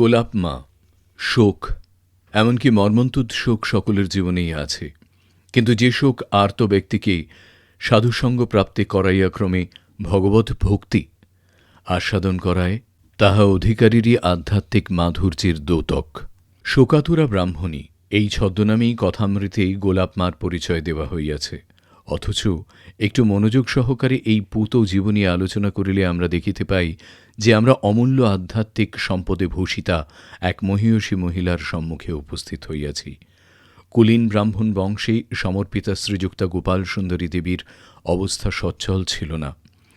গোলাপ মা, শোক, এমনকি মর্মন্তুদ শোক সকলের জীবনেই আছে। কিন্তু যে শোক আর্ত ব্যক্তিকে সাধুসঙ্গ প্রাপ্তি করাইয়া ক্রমে ভগবত ভক্তি আস্বাদন করায়, তাহা অধিকারীরই আধ্যাত্মিক মাধুর্যের দোতক। শোকাতুরা ব্রাহ্মণী, এই ছদ্মনামেই কথামৃতেই গোলাপ মার পরিচয় দেওয়া হইয়াছে। অথচ একটু মনোযোগ সহকারে এই পুত জীবনী আলোচনা করিলে আমরা দেখিতে পাই যে আমরা অমূল্য আধ্যাত্মিক সম্পদে ভূষিতা এক মহীয়সী মহিলার সম্মুখে উপস্থিত হইয়াছি। কুলীন ব্রাহ্মণ বংশে সমর্পিতা শ্রীযুক্তা গোপাল সুন্দরী দেবীর অবস্থা সচ্ছল ছিল না।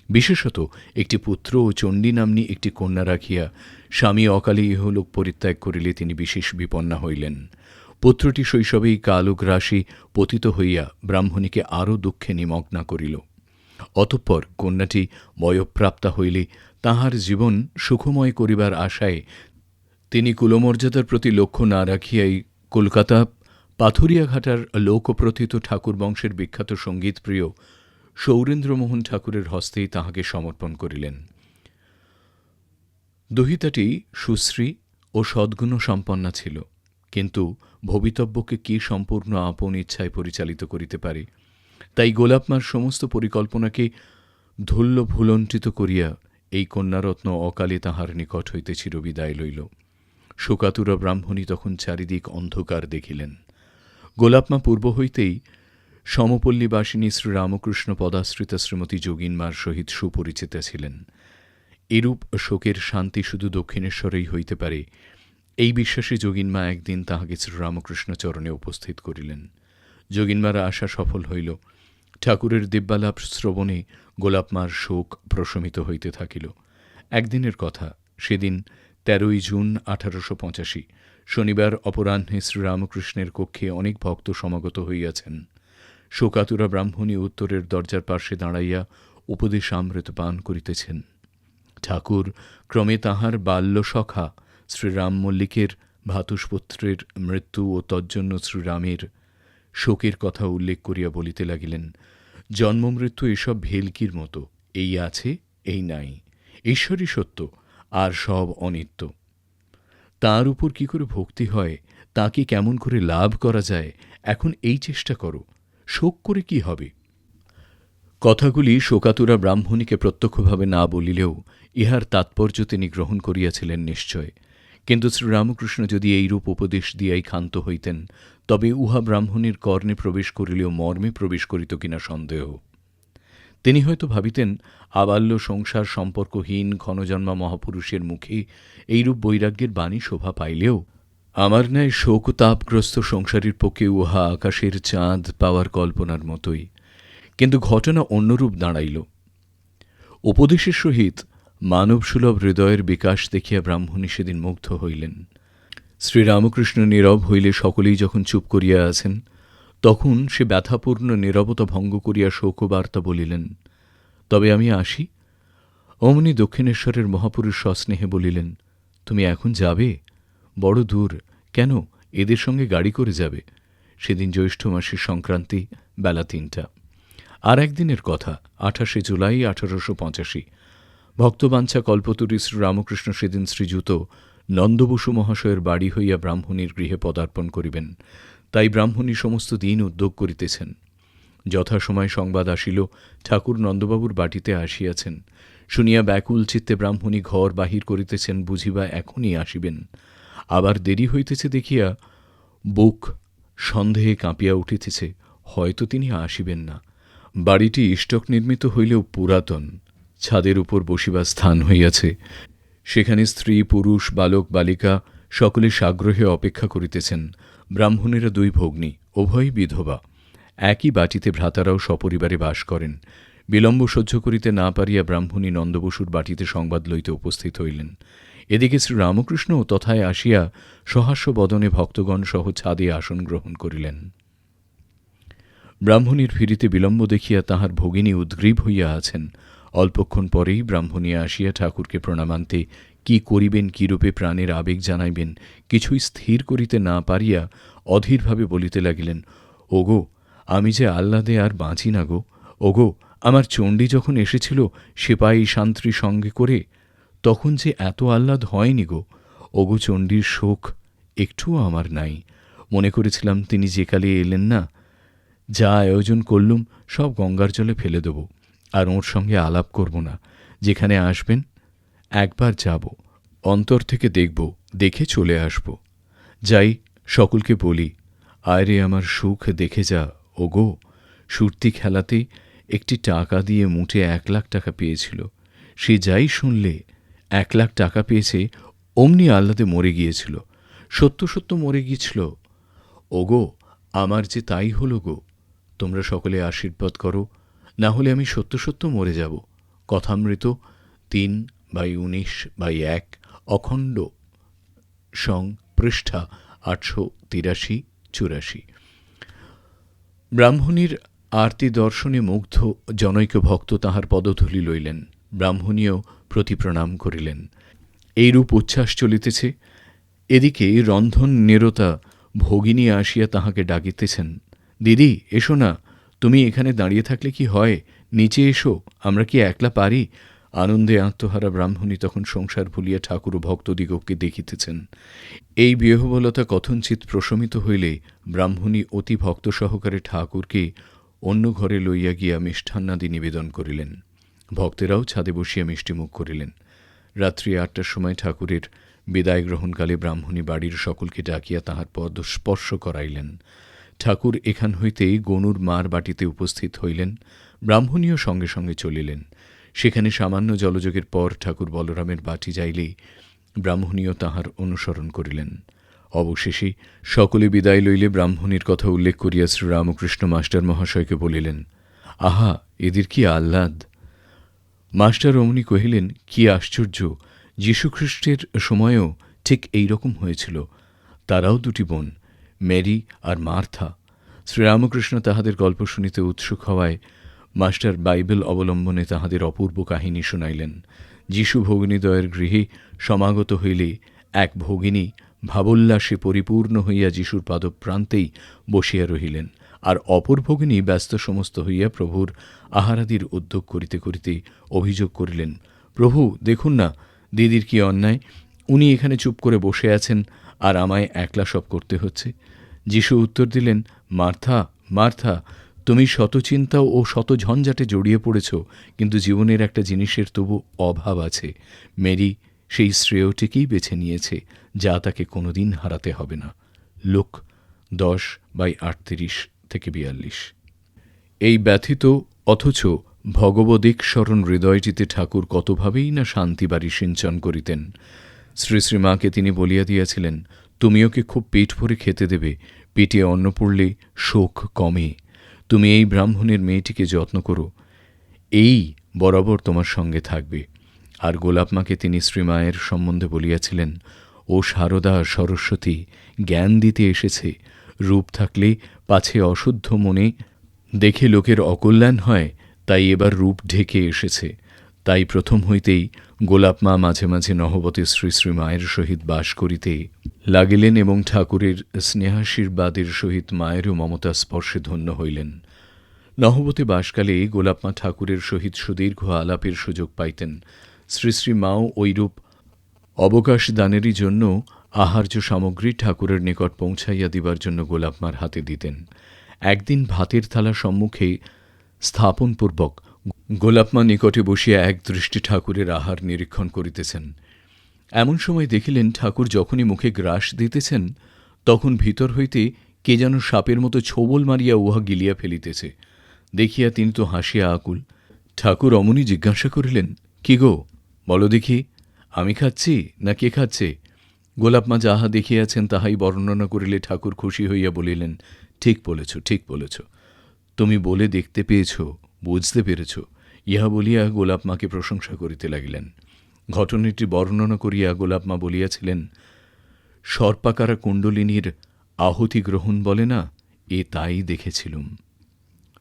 বিশেষত একটি পুত্র ও চণ্ডী নাম্নী একটি কন্যা রাখিয়া স্বামী অকালে ইহলোক পরিত্যাগ করিলে তিনি বিশেষ বিপন্না হইলেন। পুত্রটি শৈশবেই কালগ্রাসী পতিত হইয়া ব্রাহ্মণীকে আরও দুঃখে নিমগ্না করিল। অতঃপর কন্যাটি বয়প্রাপ্তা হইলে তাহার জীবন সুখময় করিবার আশায় তিনি কুলমর্যাদার প্রতি লক্ষ্য না রাখিয়াই কলকাতা পাথুরিয়াঘাটার লোকপ্রথিত ঠাকুর বংশের বিখ্যাত সঙ্গীতপ্রিয় সৌরেন্দ্রমোহন ঠাকুরের হস্তেই তাহাকে সমর্পণ করিলেন। দহিতাটি সুশ্রী ও সদ্গুণ সম্পন্না ছিল। কিন্তু ভবিতব্যকে কি সম্পূর্ণ আপন ইচ্ছায় পরিচালিত করিতে পারে? তাই গোলাপমার সমস্ত পরিকল্পনাকে ধুল্য ভুলণ্ঠিত করিয়া এই কন্যারত্ন অকালে তাহার নিকট হইতে চিরবিদায় লইল। শোকাতুরা ব্রাহ্মণী তখন চারিদিক অন্ধকার দেখিলেন। গোলাপমা পূর্ব হইতেই সমপল্লীবাসিনী শ্রীরামকৃষ্ণ পদাশ্রিতা শ্রীমতী যোগিনমার সহিত সুপরিচিতা ছিলেন। এরূপ শোকের শান্তি শুধু দক্ষিণেশ্বরেই হইতে পারে এই বিশ্বাসে যোগিনমা একদিন তাহাকে শ্রীরামকৃষ্ণ চরণে উপস্থিত করিলেন। যোগিনমার আশা সফল হইল। ঠাকুরের দিব্যালাপ শ্রবণে গোলাপমার শোক প্রশমিত হইতে থাকিল। একদিনের কথা, সেদিন তেরোই জুন আঠারোশো পঁচাশি, শনিবার অপরাহ্নে শ্রীরামকৃষ্ণের কক্ষে অনেক ভক্ত সমাগত হইয়াছেন। শোকাতুরা ব্রাহ্মণী উত্তরের দরজার পার্শ্বে দাঁড়াইয়া উপদেশ আমৃত পান করিতেছেন। ঠাকুর ক্রমে তাহার বাল্য সখা শ্রীরাম মল্লিকের ভাতুষপুত্রের মৃত্যু ও তজ্জন্য শ্রীরামের শোকের কথা উল্লেখ করিয়া বলিতে লাগিলেন জন্মমৃত্যু এসব ভেলকির মতো, এই আছে, এই নাই, ঈশ্বরই সত্য, আর সব অনিত্য। তার উপর কি করে ভক্তি হয়, তাকে কেমন করে লাভ করা যায়, এখন এই চেষ্টা করো, শোক করে কি হবে? কথাগুলি শোকাতুরা ব্রাহ্মণীকে প্রত্যক্ষভাবে না বলিলেও ইহার তাৎপর্য তিনি গ্রহণ করিয়াছিলেন নিশ্চয়। কিন্তু শ্রীরামকৃষ্ণ যদি এইরূপ উপদেশ দিয়াই ক্ষান্ত হইতেন, তবে উহা ব্রাহ্মণীর কর্ণে প্রবেশ করিলেও মর্মে প্রবেশ করিত কিনা সন্দেহ। তিনি হয়তো ভাবিতেন, আবাল্য সংসার সম্পর্কহীন ঘনজন্মা মহাপুরুষের মুখে এইরূপ বৈরাগ্যের বাণী শোভা পাইলেও, আমার ন্যায় শোক তাপগ্রস্ত সংসারীর পক্ষে উহা আকাশের চাঁদ পাওয়ার কল্পনার মতোই। কিন্তু ঘটনা অন্যরূপ দাঁড়াইল। উপদেশের সহিত মানবসুলভ হৃদয়ের বিকাশ দেখিয়া ব্রাহ্মণী সেদিন মুগ্ধ হইলেন। শ্রীরামকৃষ্ণ নীরব হইলে সকলেই যখন চুপ করিয়া আছেন, তখন সে ব্যথাপূর্ণ নীরবতা ভঙ্গ করিয়া শোকবার্তা বলিলেন, তবে আমি আসি? অমনি দক্ষিণেশ্বরের মহাপুরুষ সস্নেহে বলিলেন, তুমি এখন যাবে? বড় দূর। কেন? এদের সঙ্গে গাড়ি করে যাবে। সেদিন জ্যৈষ্ঠ মাসের সংক্রান্তি, বেলা তিনটা। আর একদিনের কথা, আঠাশে জুলাই আঠারোশো পঁচাশি। ভক্তবাঞ্ছা কল্পতরী শ্রীরামকৃষ্ণ সেদিন শ্রীযুত নন্দবসু মহাশয়ের বাড়ি হইয়া ব্রাহ্মণীর গৃহে পদার্পণ করিবেন। তাই ব্রাহ্মণী সমস্ত দিন উদ্যোগ করিতেছেন। যথাসময় সংবাদ আসিল, ঠাকুর নন্দবাবুর বাটিতে আসিয়াছেন। শুনিয়া ব্যাকুল চিত্তে ব্রাহ্মণী ঘর বাহির করিতেছেন বুঝিবা এখনই আসিবেন। আবার দেরি হইতেছে দেখিয়া বুক সন্দেহে কাঁপিয়া উঠিতেছে, হয়তো তিনি আসিবেন না। বাড়িটি ইষ্টক নির্মিত হইলেও পুরাতন। ছাদের উপর বসিবার স্থান হইয়াছে। সেখানে স্ত্রী, পুরুষ, বালক, বালিকা সকলে সাগ্রহে অপেক্ষা করিতেছেন। ব্রাহ্মণেরা দুই ভগ্নী, উভয়ই বিধবা। একই বাটিতে ভ্রাতারাও সপরিবারে বাস করেন। বিলম্ব সহ্য করিতে না পারিয়া ব্রাহ্মণী নন্দবসুর বাটিতে সংবাদ লইতে উপস্থিত হইলেন। এদিকে শ্রীরামকৃষ্ণও তথায় আসিয়া সহাস্য বদনে ভক্তগণ সহ ছাদে আসন গ্রহণ করিলেন। ব্রাহ্মণীর ফিরিতে বিলম্ব দেখিয়া তাহার ভগিনী উদ্গ্রীব হইয়া আছেন। অল্পক্ষণ পরেই ব্রাহ্মণী আসিয়া ঠাকুরকে প্রণামান্তে কি করিবেন কিরূপে প্রাণের আবেগ জানাইবেন? কিছুই স্থির করিতে না পারিয়া অধীরভাবে বলিতে লাগিলেন, ওগো, আমি যে আহ্লাদে আর বাঁচি না গো, ওগো, আমার চণ্ডী যখন এসেছিল সেপাই শান্ত্রী সঙ্গে করে, তখন যে এত আহ্লাদ হয়নি গো, ওগো চণ্ডীর শোক একটুও আমার নাই। মনে করেছিলাম তিনি যে কালে এলেন না, যা আয়োজন করলুম সব গঙ্গার জলে ফেলে দেব। আর ওর সঙ্গে আলাপ করব না। যেখানে আসবেন, একবার যাব। অন্তর থেকে দেখব, দেখে চলে আসব। যাই, সকলকে বলি আয় রে আমার সুখ দেখে যা, ওগো। সুরতি খেলাতে একটি টাকা দিয়ে মুঠে এক লাখ টাকা পেয়েছিল। সে যাই শুনলে, এক লাখ টাকা পেয়েছে, অমনি আহ্লাদে মরে গিয়েছিল। সত্য সত্য মরে গিয়েছিল। ওগো, আমার যে তাই হলো গো। তোমরা সকলে আশীর্বাদ করো না হলে আমি সত্য সত্য মরে যাব। কথামৃত তিন বাই উনিশ বাই এক, অখণ্ড সং পৃষ্ঠা আটশো তিরাশি চুরাশি। ব্রাহ্মণীর আরতি দর্শনে মুগ্ধ জনৈক ভক্ত তাহার পদধূলি লইলেন। ব্রাহ্মণীও প্রতিপ্রণাম করিলেন। এইরূপ উচ্ছ্বাস চলিতেছে। এদিকে রন্ধন নেরতা ভগিনী আসিয়া তাহাকে ডাকিতেছেন, দিদি, এসো না তুমি এখানে দাঁড়িয়ে থাকলে কি হয়? নিচে এসো, আমরা কি একলা পারি? আনন্দে আত্মহারা ব্রাহ্মণী তখন সংসার ভুলিয়া ঠাকুর ও ভক্তদিগকে দেখিতেছেন। এই বিহবলতা কথঞ্চিত প্রশমিত হইলে ব্রাহ্মণী অতি ভক্ত সহকারে ঠাকুরকে অন্য ঘরে লইয়া গিয়া মিষ্ঠান্নাদি নিবেদন করিলেন। ভক্তেরাও ছাদে বসিয়া মিষ্টিমুখ করিলেন। রাত্রি আটটার সময় ঠাকুরের বিদায় গ্রহণকালে ব্রাহ্মণী বাড়ির সকলকে ডাকিয়া তাহার পদ স্পর্শ করাইলেন। ঠাকুর এখান হইতেই গনুর মার বাটিতে উপস্থিত হইলেন, ব্রাহ্মণীও সঙ্গে সঙ্গে চলিলেন। সেখানে সামান্য জলযোগের পর ঠাকুর বলরামের বাটি যাইলেই ব্রাহ্মণীও তাহার অনুসরণ করিলেন। অবশেষে সকলে বিদায় লইলে ব্রাহ্মণীর কথা উল্লেখ করিয়া শ্রীরামকৃষ্ণ মাস্টার মহাশয়কে বলিলেন, আহা, এদের কি আহ্লাদ? মাস্টার অমনি কহিলেন, কি আশ্চর্য! যীশুখ্রিস্টের সময়েও ঠিক এই রকম হয়েছিল। তারাও দুটি বোন মেরি আর মার্থা। শ্রীরামকৃষ্ণ তাহাদের গল্প শুনিতে উৎসুক হওয়ায় মাস্টার বাইবেল অবলম্বনে তাহাদের অপূর্ব কাহিনী শুনাইলেন। যীশু ভগিনীদয়ের গৃহে সমাগত হইলে এক ভগিনী ভাবোল্লাসে পরিপূর্ণ হইয়া যিশুর পাদপ্রান্তেই বসিয়া রহিলেন আর অপর ভগিনী ব্যস্ত সমস্ত হইয়া প্রভুর আহারাদির উদ্যোগ করিতে করিতে অভিযোগ করিলেন, প্রভু, দেখুন না, দিদির কি অন্যায়? উনি এখানে চুপ করে বসে আছেন আর আমায় একলা সব করতে হচ্ছে। যিশু উত্তর দিলেন, মার্থা মার্থা, তুমি শত চিন্তা ও শত ঝঞ্ঝাটে জড়িয়ে পড়েছ, কিন্তু জীবনের একটা জিনিসের তবু অভাব আছে। মেরি, সেই শ্রেয়টিকেই বেছে নিয়েছে, যা তাকে কোনোদিন হারাতে হবে না। লোক, দশ বাই আটত্রিশ থেকে বিয়াল্লিশ। এই ব্যথিত, অথচ ভগবদিক স্মরণ হৃদয়টিতে ঠাকুর কতভাবেই না শান্তি বাড়ি সিঞ্চন করিতেন। শ্রী শ্রীমাকে তিনি বলিয়া দিয়াছিলেন তুমি ওকে খুব পেট ভরে খেতে দেবে? পেটে অন্ন পড়লে শোক কমে। তুমি এই ব্রাহ্মণের মেয়েটিকে যত্ন করো। এই বরাবর তোমার সঙ্গে থাকবে। আর গোলাপমাকে তিনি শ্রীমায়ের সম্বন্ধে বলিয়াছিলেন, ও সারদা সরস্বতী, জ্ঞান দিতে এসেছে। রূপ থাকলে পাছে অশুদ্ধ মনে দেখে লোকের অকল্যাণ হয়, তাই এবার রূপ ঢেকে এসেছে। তাই প্রথম হইতেই গোলাপমা মাঝে মাঝে নহবতী শ্রী শ্রী মায়ের সহিত বাস করিতে লাগিলেন এবং ঠাকুরের স্নেহাশীর্বাদের সহিত মায়েরও মমতা স্পর্শে ধন্য হইলেন। নহবতী বাসকালে গোলাপমা ঠাকুরের সহিত সুদীর্ঘ আলাপের সুযোগ পাইতেন। শ্রী শ্রী মাও ঐরূপ অবকাশ দানেরই জন্য আহার্য সামগ্রী ঠাকুরের নিকট পৌঁছাইয়া দিবার জন্য গোলাপমার হাতে দিতেন। একদিন ভাতের থালা সম্মুখে স্থাপনপূর্বক গোলাপমা নিকটে বসিয়া এক দৃষ্টি ঠাকুরের আহার নিরীক্ষণ করিতেছেন। এমন সময় দেখিলেন ঠাকুর যখনই মুখে গ্রাস দিতেছেন, তখন ভিতর হইতে কে যেন সাপের মতো ছোবল মারিয়া উহা গিলিয়া ফেলিতেছে। দেখিয়া তিনি তো হাসিয়া আকুল। ঠাকুর অমনি জিজ্ঞাসা করিলেন, কি গো, বলো দেখি, আমি খাচ্ছি না কে খাচ্ছে? গোলাপমা যাহা দেখিয়াছেন তাহাই বর্ণনা করিলে ঠাকুর খুশি হইয়া বলিলেন, ঠিক বলেছ ঠিক বলেছ। তুমি বলে দেখতে পেয়েছ বুঝতে পেরেছ। ইহা বলিয়া গোলাপমাকে প্রশংসা করিতে লাগিলেন। ঘটনাটি বর্ণনা করিয়া গোলাপমা বলিয়াছিলেন, সর্পাকারা কুণ্ডলিনীর আহতি গ্রহণ বলে না? এ তাই দেখেছিলুম।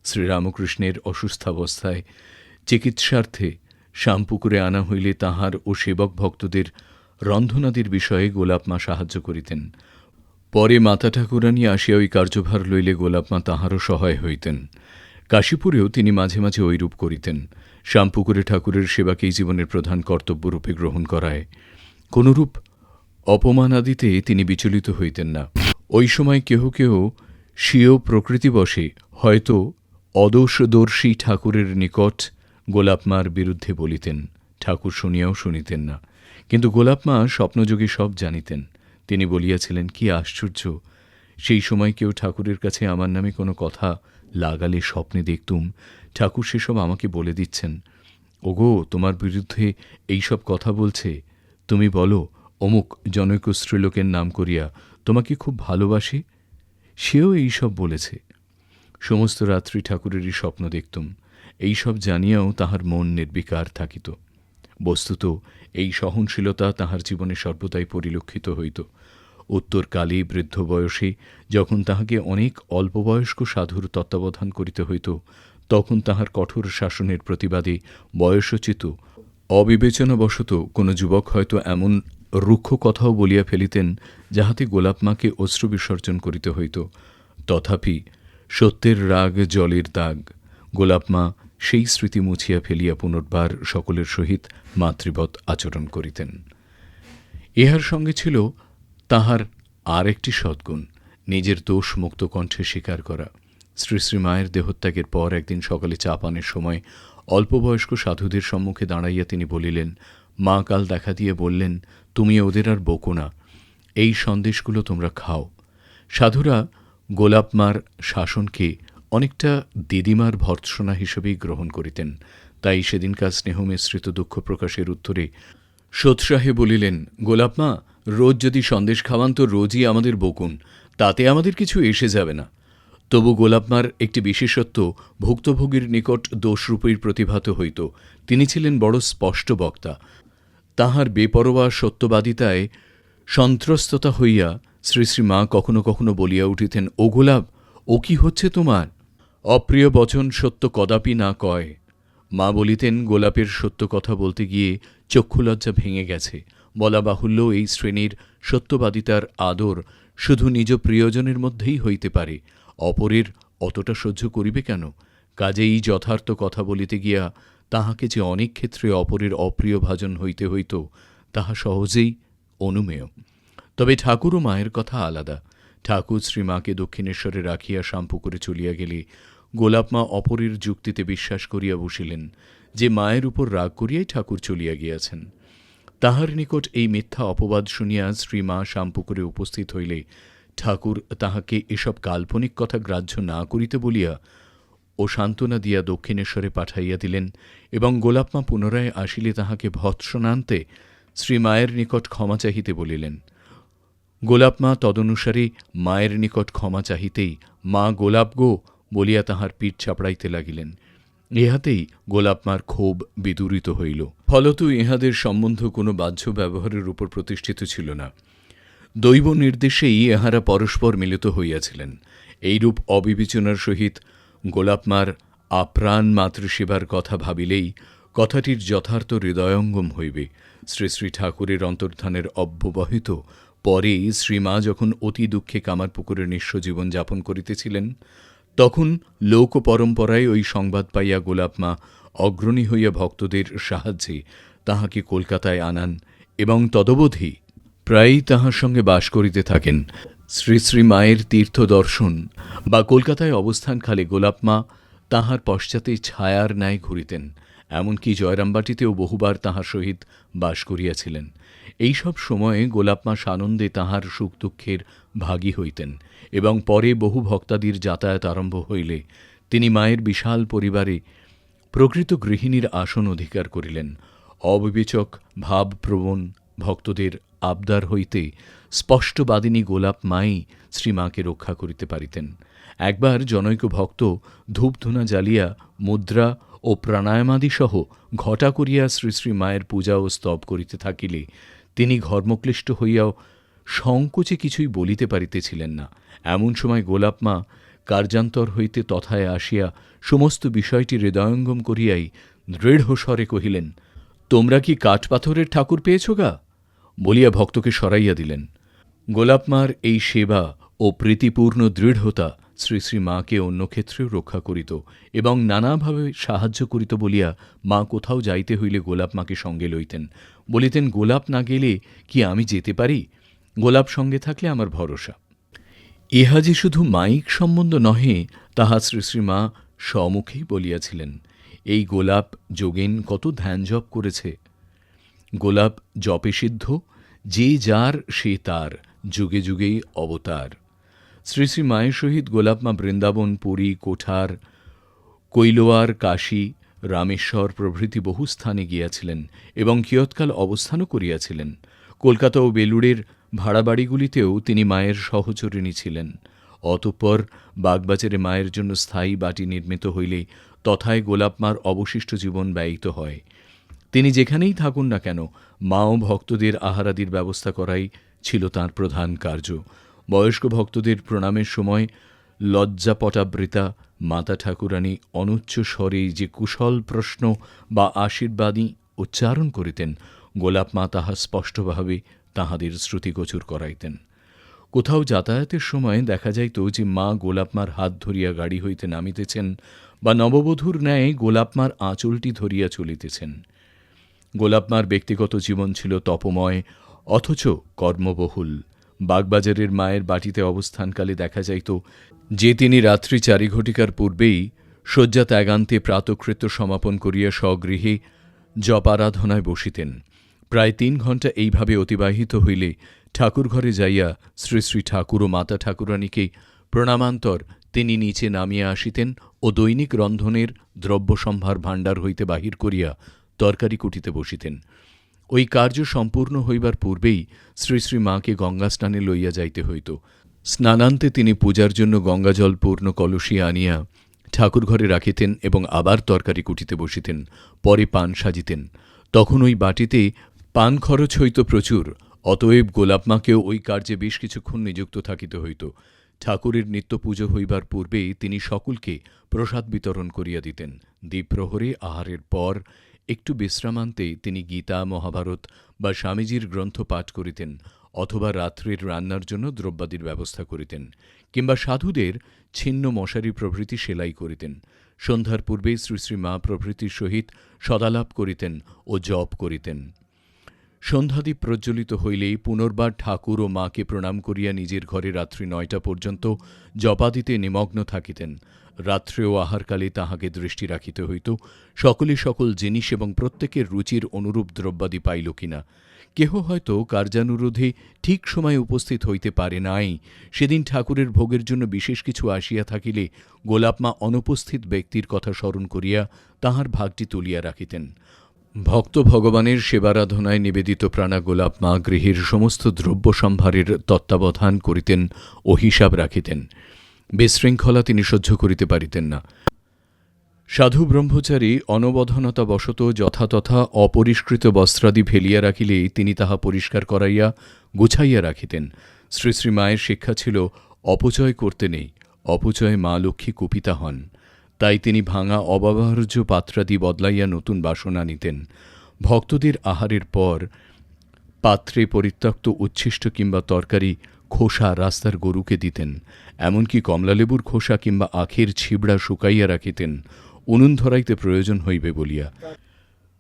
শ্রীরামকৃষ্ণের অসুস্থাবস্থায় চিকিৎসার্থে শ্যামপুকুরে আনা হইলে তাহার ও সেবক ভক্তদের রন্ধনাদির বিষয়ে গোলাপমা সাহায্য করিতেন। পরে মাতা ঠাকুরানী আসিয়া ওই কার্যভার লইলে গোলাপমা তাহারও সহায় হইতেন। কাশীপুরেও তিনি মাঝে মাঝে ঐরূপ করিতেন। শ্যামপুকুরে ঠাকুরের সেবাকেই জীবনের প্রধান কর্তব্যরূপে গ্রহণ করায়। কোনরূপ অপমানাদিতে তিনি বিচলিত হইতেন না। ওই সময় কেহ কেহ স্বীয় প্রকৃতিবশে হয়তো অদোষদর্শী ঠাকুরের নিকট গোলাপমার বিরুদ্ধে বলিতেন। ঠাকুর শুনিয়াও শুনিতেন না। কিন্তু গোলাপমা স্বপ্নযোগে সব জানিতেন। তিনি বলিয়াছিলেন, কি আশ্চর্য! সেই সময় কেউ ঠাকুরের কাছে আমার নামে কোনো কথা লাগালে স্বপ্নে দেখতুম। ঠাকুর সেসব আমাকে বলে দিচ্ছেন। ওগো, তোমার বিরুদ্ধে এইসব কথা বলছে। তুমি বলো, অমুক জনৈক স্ত্রীলোকের নাম করিয়া তোমাকে খুব ভালোবাসে? সেও এইসব বলেছে। সমস্ত রাত্রি ঠাকুরেরই স্বপ্ন দেখতুম। এইসব জানিয়াও তাহার মন নির্বিকার থাকিত। বস্তুত, এই সহনশীলতা তাহার জীবনে সর্বদাই পরিলক্ষিত হইত। উত্তরকালে বৃদ্ধ বয়সে যখন তাহাকে অনেক অল্পবয়স্ক সাধুর তত্ত্বাবধান করিতে হইত, তখন তাহার কঠোর শাসনের প্রতিবাদে বয়সোচিত, অবিবেচনাবশত কোনো যুবক হয়তো এমন রুক্ষ কথাও বলিয়া ফেলিতেন যাহাতে গোলাপমাকে অশ্রু বিসর্জন করিতে হইত। তথাপি সত্যের রাগ জলের দাগ গোলাপমা সেই স্মৃতি মুছিয়া ফেলিয়া পুনর্বার সকলের সহিত মাতৃবৎ আচরণ করিতেন। ইহার সঙ্গে ছিল তাহার আর একটি সদ্গুণ, নিজের দোষ মুক্ত কণ্ঠে স্বীকার করা। শ্রী শ্রী মায়ের দেহত্যাগের পর একদিন সকালে চা পানের সময় অল্পবয়স্ক সাধুদের সম্মুখে দাঁড়াইয়া তিনি বলিলেন, মা কাল দেখা দিয়ে বললেন, তুমি ওদের আর বকো না। এই সন্দেশগুলো তোমরা খাও। সাধুরা গোলাপমার শাসনকে অনেকটা দিদিমার ভর্ৎসনা হিসেবেই গ্রহণ করিতেন। তাই সেদিনকার স্নেহ মিশ্রিত দুঃখ প্রকাশের উত্তরে সোৎসাহে বলিলেন, গোলাপমা রোজ যদি সন্দেশ খাওয়ান তো রোজই আমাদের বকুন, তাতে আমাদের কিছু এসে যাবে না। তবু গোলাপমার একটি বিশেষত্ব, ভুক্তভোগীর নিকট দোষরূপের প্রতিভাত হইত। তিনি ছিলেন বড় স্পষ্ট বক্তা। তাহার বেপরোয়া সত্যবাদিতায় সন্ত্রস্ততা হইয়া শ্রী শ্রী মা কখনো কখনো বলিয়া উঠিতেন, ও গোলাপ, ও কি হচ্ছে তোমার? অপ্রিয় বচন সত্য কদাপি না কয়। মা বলিতেন, গোলাপের সত্য কথা বলতে গিয়ে চক্ষুলজ্জা ভেঙে গেছে। বলা বাহুল্য এই শ্রেণির সত্যবাদিতার আদর শুধু নিজ প্রিয়জনের মধ্যেই হইতে পারে। অপরের অতটা সহ্য করিবে কেন? কাজেই যথার্থ কথা বলিতে গিয়া তাহাকে যে অনেক ক্ষেত্রে অপরের অপ্রিয় ভাজন হইতে হইত, তাহা সহজেই অনুমেয়। তবে ঠাকুর ও মায়ের কথা আলাদা। ঠাকুর শ্রীমাকে দক্ষিণেশ্বরে রাখিয়া শ্যাম্পু করে চলিয়া গেলে গোলাপমা অপরের যুক্তিতে বিশ্বাস করিয়া বসিলেন। যে মায়ের উপর রাগ করিয়াই ঠাকুর চলিয়া গিয়াছেন। তাহার নিকট এই মিথ্যা অপবাদ শুনিয়া শ্রীমা শ্যাম্পু করে উপস্থিত হইলে ঠাকুর তাহাকে এসব কাল্পনিক কথা গ্রাহ্য না করিতে বলিয়া ও সান্ত্বনা দিয়া দক্ষিণেশ্বরে পাঠাইয়া দিলেন এবং গোলাপমা পুনরায় আসিলে তাহাকে ভৎসনান্তে শ্রীমায়ের নিকট ক্ষমা চাহিতে বলিলেন। গোলাপমা তদনুসারে মায়ের নিকট ক্ষমা চাহিতেই মা গোলাপ গো বলিয়া তাহার পিঠ চাপড়াইতে লাগিলেন। ইহাতেই গোলাপমার ক্ষোভ বিদূরিত হইল। ফলত ইহাদের সম্বন্ধ কোনো বাহ্য ব্যবহারের উপর প্রতিষ্ঠিত ছিল না। দৈব নির্দেশেই ইহারা পরস্পর মিলিত হইয়াছিলেন। এইরূপ অবিবেচনার সহিত গোলাপমার আপ্রাণ মাতৃসেবার কথা ভাবিলেই কথাটির যথার্থ হৃদয়ঙ্গম হইবে। শ্রী শ্রী ঠাকুরের অন্তর্ধানের অব্যবহিত পরে শ্রীমা যখন অতি দুঃখে কামারপুকুরে নিঃস্ব জীবন যাপন করিতেছিলেন তখন লোক পরম্পরায় ওই সংবাদ পাইয়া গোলাপমা অগ্রণী হইয়া ভক্তদের সাহায্যে তাহাকে কলকাতায় আনান এবং তদবধি প্রায়ই তাহার সঙ্গে বাস করিতে থাকেন। শ্রী শ্রী মায়ের তীর্থ দর্শন বা কলকাতায় অবস্থানকালে গোলাপমা তাহার পশ্চাতে ছায়ার ন্যায় ঘুরিতেন, এমনকি জয়রামবাটিতেও বহুবার তাহার সহিত বাস করিয়াছিলেন। এইসব সময়ে গোলাপমা সানন্দে তাহার সুখ দুঃখের ভাগী হইতেন এবং পরে বহু ভক্তাদির যাতায়াত আরম্ভ হইলে তিনি মায়ের বিশাল পরিবারে প্রকৃত গৃহিণীর আসন অধিকার করিলেন। অবিবেচক, ভাবপ্রবণ ভক্তদের আবদার হইতে স্পষ্টবাদিনী গোলাপ মাই শ্রীমাকে রক্ষা করিতে পারিতেন। একবার জনৈক ভক্ত ধূপধুনা জ্বালিয়া মুদ্রা ও প্রাণায়ামাদি সহ ঘটা করিয়া শ্রী শ্রী মায়ের পূজা ও স্তব করিতে থাকিলে তিনি ঘর্মক্লিষ্ট হইয়াও সংকোচে কিছুই বলিতে পারিতেছিলেন না। এমন সময় গোলাপমা কার্যান্তর হইতে তথায় আসিয়া সমস্ত বিষয়টি হৃদয়ঙ্গম করিয়াই দৃঢ় স্বরে কহিলেন, তোমরা কি কাঠপাথরের ঠাকুর পেয়েছ গা? বলিয়া ভক্তকে সরাইয়া দিলেন। গোলাপমার এই সেবা ও প্রীতিপূর্ণ দৃঢ়তা শ্রী শ্রী মাকে অন্য ক্ষেত্রেও রক্ষা করিত এবং নানাভাবে সাহায্য করিত বলিয়া মা কোথাও যাইতে হইলে গোলাপ মাকে সঙ্গে লইতেন। বলিতেন, গোলাপ না গেলে কি আমি যেতে পারি? গোলাপ সঙ্গে থাকলে আমার ভরসা। ইহা যে শুধু মাইক সম্বন্ধ নহে, তাহা শ্রী শ্রী মা স্বমুখেই বলিয়াছিলেন, এই গোলাপ যোগেন কত ধ্যান জপ করেছে। গোলাপ জপে সিদ্ধ, যে যার সে তার, যুগে যুগেই অবতার। শ্রী শ্রী মায়ের সহিত গোলাপমা বৃন্দাবন, পুরী, কোঠার, কৈলোয়ার, কাশী, রামেশ্বর প্রভৃতি বহু স্থানে গিয়াছিলেন এবং কিয়ৎকাল অবস্থানও করিয়াছিলেন। কলকাতা ও বেলুড়ের ভাড়া বাড়িগুলিতেও তিনি মায়ের সহচরিণী ছিলেন। অতঃপর বাগবাজারে মায়ের জন্য স্থায়ী বাটি নির্মিত হইলে তথায় গোলাপমার অবশিষ্ট জীবন ব্যয়িত হয়। তিনি যেখানেই থাকুন না কেন, মা ও ভক্তদের আহারাদির ব্যবস্থা করাই ছিল তার প্রধান কার্য। বয়স্ক ভক্তদের প্রণামের সময় লজ্জাপটাবৃতা, মাতা ঠাকুরানী অনুচ্চ স্বরে যে কুশল প্রশ্ন বা আশীর্বাদী উচ্চারণ করিতেন, গোলাপ মা তাহা স্পষ্টভাবে তাহাদের শ্রুতিগোচর করাইতেন। কোথাও যাতায়াতের সময় দেখা যাইত যে মা গোলাপমার হাত ধরিয়া গাড়ি হইতে নামিতেছেন বা নববধূর ন্যায় গোলাপমার আঁচলটি ধরিয়া চলিতেছেন। গোলাপমার ব্যক্তিগত জীবন ছিল তপময়, অথচ কর্মবহুল। বাগবাজারের মায়ের বাটিতে অবস্থানকালে দেখা যাইত যে তিনি রাত্রি চারি ঘটিকার পূর্বেই শয্যা ত্যাগান্তে প্রাতকৃত্য সমাপন করিয়া স্বগৃহে জপারাধনায় বসিতেন। প্রায় তিন ঘণ্টা এইভাবে অতিবাহিত হইলে ঠাকুরঘরে যাইয়া শ্রী শ্রী ঠাকুর ও মাতা ঠাকুরানীকে প্রণামান্তর তিনি নিচে নামিয়া আসিতেন ও দৈনিক রন্ধনের দ্রব্যসম্ভার ভাণ্ডার হইতে বাহির করিয়া তরকারি কুটিতে বসিতেন। ওই কার্য সম্পূর্ণ হইবার পূর্বেই শ্রী শ্রী মাকে গঙ্গা স্নানে লইয়া যাইতে হইত। স্নানান্তে তিনি পূজার জন্য গঙ্গাজল পূর্ণ কলসী আনিয়া ঠাকুর ঘরে রাখিতেন এবং আবার তরকারি কুটিতে বসিতেন, পরে পান সাজিতেন। তখন ওই বাটিতে পান খরচ হইত প্রচুর, অতএব গোলাপমাকেও ওই কার্যে বেশ কিছুক্ষণ নিযুক্ত থাকিতে হইত। ঠাকুরের নিত্য পুজো হইবার পূর্বেই তিনি সকলকে প্রসাদ বিতরণ করিয়া দিতেন। দ্বীপ্রহরে আহারের পর একটু বিশ্রামান্তে তিনি গীতা, মহাভারত বা স্বামীজির গ্রন্থ পাঠ করিতেন অথবা রাত্রির রান্নার জন্য দ্রব্যাদির ব্যবস্থা করিতেন কিংবা সাধুদের ছিন্ন মশারি প্রভৃতি সেলাই করিতেন। সন্ধ্যার পূর্বেই শ্রী শ্রী মা প্রভৃতির সহিত সদালাপ করিতেন ও জপ করিতেন। সন্ধ্যাদীপ প্রজ্বলিত হইলেই পুনর্বার ঠাকুর ও মাকে প্রণাম করিয়া নিজের ঘরে রাত্রি নয়টা পর্যন্ত জপাদিতে নিমগ্ন থাকিতেন। রাত্রে ও আহারকালে তাহাকে দৃষ্টি রাখিতে হইত, সকলে সকল জিনিস এবং প্রত্যেকের রুচির অনুরূপ দ্রব্যাদি পাইল কিনা। কেহ হয়তো কার্যানুরোধে ঠিক সময়ে উপস্থিত হইতে পারে নাই, সেদিন ঠাকুরের ভোগের জন্য বিশেষ কিছু আসিয়া থাকিলে গোলাপমা অনুপস্থিত ব্যক্তির কথা স্মরণ করিয়া তাহার ভাগটি তুলিয়া রাখিতেন। ভক্ত ভগবানের সেবারাধনায় নিবেদিত প্রাণা গোলাপ মা গৃহের সমস্ত দ্রব্য সম্ভারের তত্ত্বাবধান করিতেন ও হিসাব রাখিতেন। বিশৃঙ্খলা তিনি সহ্য করিতে পারিতেন না। সাধু ব্রহ্মচারী অনবধানতাবশত যথাতথা অপরিষ্কৃত বস্ত্রাদি ফেলিয়া রাখিলেই তিনি তাহা পরিষ্কার করাইয়া গুছাইয়া রাখিতেন। শ্রী শ্রী মায়ের শিক্ষা ছিল, অপচয় করতে নেই, অপচয়ে মা লক্ষ্মী কুপিতা হন। তাই তিনি ভাঙা অব্যবহার্য পাত্রাদি বদলাইয়া নতুন বাসনা নিতেন ভক্তদের আহারের পর পাত্রে পরিত্যক্ত উচ্ছিষ্ট কিংবা তরকারি খোসা রাস্তার গরুকে দিতেন, এমনকি কমলালেবুর খোসা কিংবা আখের ছিবড়া শুকাইয়া রাখিতেন, উনুন ধরাইতে প্রয়োজন হইবে বলিয়া।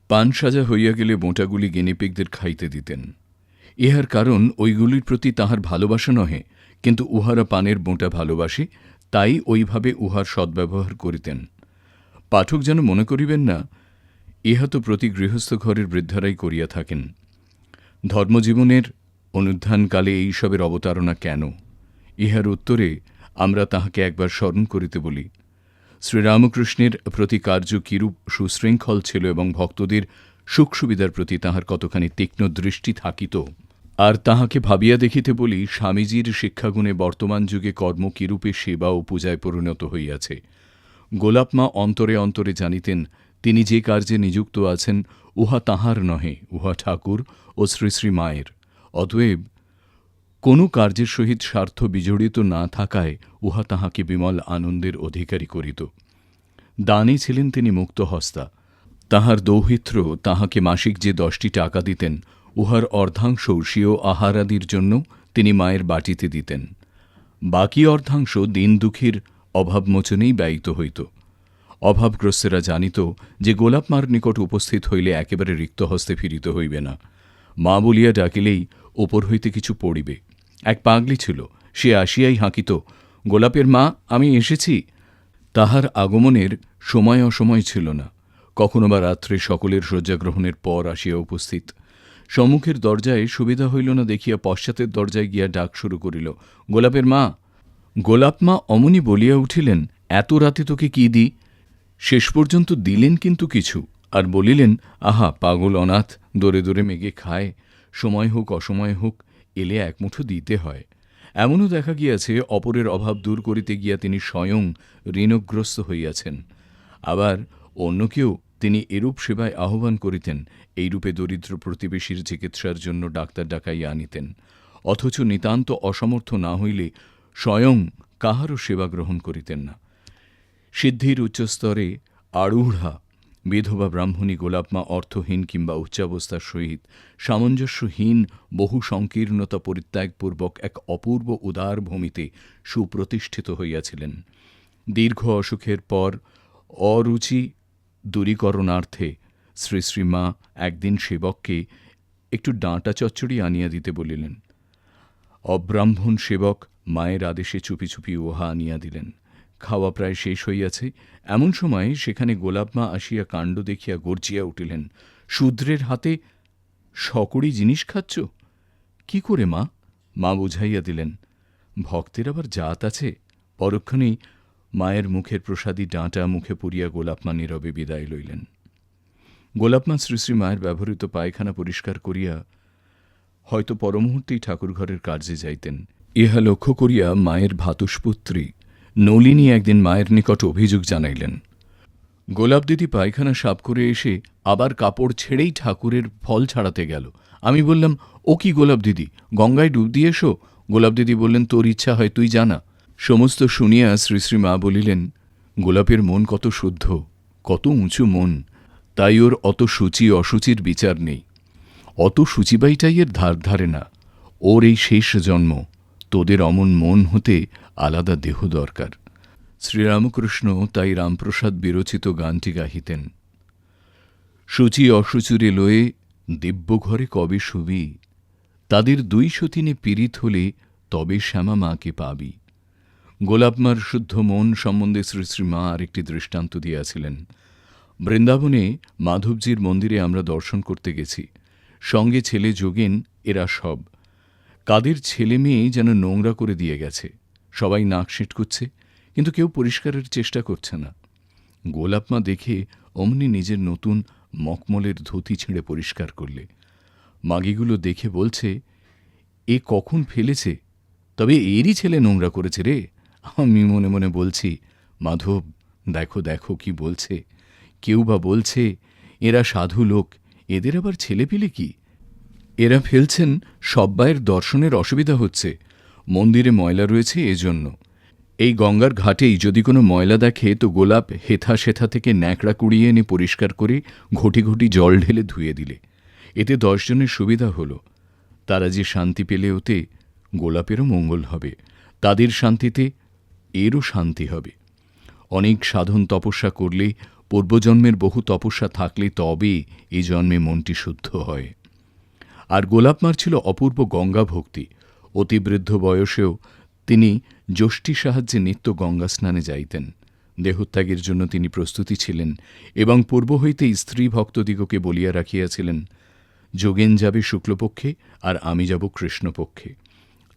পান সাজা হইয়া গেলে মোটাগুলি গেনিপিকদের খাইতে দিতেন। ইহার কারণ ওইগুলির প্রতি তাহার ভালোবাসা নহে, কিন্তু উহারা পানের বোঁটা ভালোবাসে, তাই ওইভাবে উহার সদ্ব্যবহার করিতেন। পাঠক যেন মনে করিবেন না, ইহা তো প্রতি গৃহস্থ ঘরের বৃদ্ধারাই করিয়া থাকেন। ধর্মজীবনের অনুধ্যানকালে এইসবের অবতারণা কেন? ইহার উত্তরে আমরা তাহাকে একবার স্মরণ করিতে বলি। শ্রীরামকৃষ্ণের প্রতি কার্য কিরূপ সুশৃঙ্খল ছিল এবং ভক্তদের সুখ সুবিধার প্রতি তাহার কতখানি তীক্ষ্ণ দৃষ্টি থাকিত, আর তাহাকে ভাবিয়া দেখিতে বলি, স্বামীজির শিক্ষাগুণে বর্তমান যুগে কর্ম কিরূপে সেবা ও পূজায় পরিণত হইয়াছে। গোলাপমা অন্তরে অন্তরে জানিতেন, তিনি যে কার্যে নিযুক্ত আছেন, উহা তাহার নহে, উহা ঠাকুর ও শ্রী শ্রী মায়ের। অতএব কোনো কার্যের সহিত স্বার্থ বিজড়িত না থাকায় উহা তাহাকে বিমল আনন্দের অধিকারী করিত। দানে ছিলেন তিনি মুক্তহস্তা তাহার দৌহিত্র, তাহাকে মাসিক যে দশটি টাকা দিতেন, উহার অর্ধাংশ স্বীয় আহারাদির জন্য তিনি মায়ের বাটিতে দিতেন। বাকি অর্ধাংশ দিন দুঃখীর অভাবমোচনেই ব্যয়িত হইত। অভাবগ্রস্তেরা জানিত যে গোলাপ মার নিকট উপস্থিত হইলে একেবারে রিক্ত হস্তে ফিরিতে হইবে না। মা বলিয়া ডাকিলেই ওপর হইতে কিছু পড়িবে। এক পাগলি ছিল, সে আসিয়াই হাঁকিত, গোলাপের মা, আমি এসেছি। তাহার আগমনের সময় অসময় ছিল না। কখনো বা রাত্রে সকলের শয্যাগ্রহণের পর আসিয়া উপস্থিত। সম্মুখের দরজায় সুবিধা হইল না দেখিয়া পশ্চাতের দরজায় গিয়া ডাক শুরু করিল, গোলাপের মা, গোলাপ মা অমনি বলিয়া উঠিলেন, এত রাতে তোকে কি দিই? শেষ পর্যন্ত দিলেন কিন্তু কিছু, আর বলিলেন, আহা, পাগল অনাথ, দোরে দোরে মেঘে খায়। সময় হোক, অসময় হোক, এলে একমুঠো দিতে হয়। এমনও দেখা গিয়াছে, অপরের অভাব দূর করিতে গিয়া তিনি স্বয়ং ঋণগ্রস্ত হইয়াছেন। আবার অন্য কেউ তিনি এরূপ সেবায় আহ্বান করিতেন, এইরূপে দরিদ্র প্রতিবেশীর চিকিৎসার জন্য ডাক্তার ডাকাইয়া আনিতেন। অথচ নিতান্ত অসমর্থ না হইলে স্বয়ং কাহারও সেবা গ্রহণ করিতেন না। সিদ্ধির উচ্চস্তরে আড়ুঢ়া বিধবা ব্রাহ্মণী গোলাপমা অর্থহীন কিংবা উচ্চাবস্থার সহিত সামঞ্জস্যহীন, বহু সংকীর্ণতা পরিত্যাগপূর্বক এক অপূর্ব উদার ভূমিতে সুপ্রতিষ্ঠিত হইয়াছিলেন। দীর্ঘ অসুখের পর অরুচি দূরীকরণার্থে শ্রী শ্রীমা একদিন সেবককে একটু ডাঁটা চচ্চড়ি আনিয়া দিতে বলিলেন। অব্রাহ্মণ সেবক মায়ের আদেশে চুপি চুপি উহা আনিয়া দিলেন। খাওয়া প্রায় শেষ হইয়াছে। এমন সময় সেখানে গোলাপমা আসিয়া কাণ্ড দেখিয়া গর্জিয়া উঠিলেন, শূদ্রের হাতে সকরি জিনিস খাচ্ছ? কি করে মা? মা বুঝাইয়া দিলেন, ভক্তের আবার জাত আছে। পরক্ষণেই মায়ের মুখের প্রসাদী ডাঁটা মুখে পুরিয়া গোলাপমা নীরবে বিদায় লইলেন। গোলাপমা শ্রী মায়ের ব্যবহৃত পায়খানা পরিষ্কার করিয়া হয়তো পরমুহূর্তেই ঠাকুরঘরের কার্যে যাইতেন। ইহা লক্ষ্য করিয়া মায়ের ভাতুষপুত্রী নলিনী একদিন মায়ের নিকট অভিযোগ জানাইলেন, গোলাপ দিদি পায়খানা সাপ করে এসে আবার কাপড় ছেড়েই ঠাকুরের ফল ছাড়াতে গেল। আমি বললাম, ও কি গোলাপ দিদি? গঙ্গায় ডুব দিয়ে এসো? গোলাপ দিদি বললেন, তোর ইচ্ছা হয়, তুই জানা। সমস্ত শুনিয়া শ্রী শ্রী মা বলিলেন, গোলাপের মন কত শুদ্ধ, কত উঁচু মন, তাই ওর অত সূচি অসুচির বিচার নেই। অত সূচিবাইটাই এর ধার ধারে না। ওর এই শেষ জন্ম, তোদের অমন মন হতে আলাদা দেহ দরকার। শ্রীরামকৃষ্ণ তাই রামপ্রসাদ বিরচিত গানটি গাহিতেন। সূচি অসুচুরে লয়ে দিব্যঘরে কবে শুবি? তাদের দুই সতিনে পীড়িত হলে তবে শ্যামা মাকে পাবি। গোলাপমার শুদ্ধ মন সম্বন্ধে শ্রী শ্রী মা আরেকটি দৃষ্টান্ত দিয়াছিলেন। বৃন্দাবনে মাধবজির মন্দিরে আমরা দর্শন করতে গেছি। সঙ্গে ছেলে যোগেন, এরা সব। কাদের ছেলে মেয়ে যেন নোংরা করে দিয়ে গেছে। সবাই নাক করছে, কিন্তু কেউ পরিষ্কারের চেষ্টা করছে না। গোলাপমা দেখে অমনি নিজের নতুন মকমলের ধুতি ছিঁড়ে পরিষ্কার করলে। মাগিগুলো দেখে বলছে, এ কখন ফেলেছে? তবে এরই ছেলে নোংরা করেছে রে। আমি মনে মনে বলছি, মাধব, দেখো দেখো কি বলছে। কেউ বা বলছে, এরা সাধু লোক, এদের আবার ছেলে পেলে কি? এরা ফেলছেন সব্বাইয়ের দর্শনের অসুবিধা হচ্ছে। মন্দিরে ময়লা রয়েছে এজন্য। এই গঙ্গার ঘাটেই যদি কোনো ময়লা দেখে, তো গোলাপ হেথা সেথা থেকে ন্যাকড়া কুড়িয়ে এনে পরিষ্কার করে ঘটি ঘটি জল ঢেলে ধুয়ে দিলে। এতে দশজনের সুবিধা হলো। তারা যে শান্তি পেলে ওতে গোলাপেরও মঙ্গল হবে। তাদের শান্তিতে এরও শান্তি হবে। অনেক সাধন তপস্যা করলে, পূর্বজন্মের বহু তপস্যা থাকলে তবে এই জন্মে মনটি শুদ্ধ হয়। আর গোলাপমার ছিল অপূর্ব গঙ্গা ভক্তি। অতিবৃদ্ধ বয়সেও তিনি যষ্টি সাহায্যে নিত্য গঙ্গা স্নানে যাইতেন। দেহত্যাগের জন্য তিনি প্রস্তুতি ছিলেন এবং পূর্ব হইতে স্ত্রী ভক্তদিগকে বলিয়া রাখিয়াছিলেন, যোগেন যাবে শুক্লপক্ষে আর আমি যাব কৃষ্ণপক্ষে।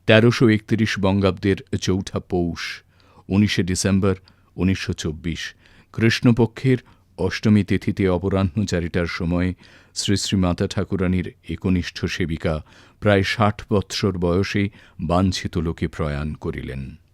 তেরোশো একত্রিশ বঙ্গাব্দের চৌঠা পৌষ, উনিশে ডিসেম্বর, উনিশশো চব্বিশ। কৃষ্ণপক্ষের অষ্টমী তিথিতে অপরাহ্ন চারিটার সময় শ্রী শ্রী মাতা ঠাকুরানীর একনিষ্ঠ সেবিকা প্রায় ষাট বৎসর বয়সে বাঞ্ছিত লোকে প্রয়াণ করিলেন।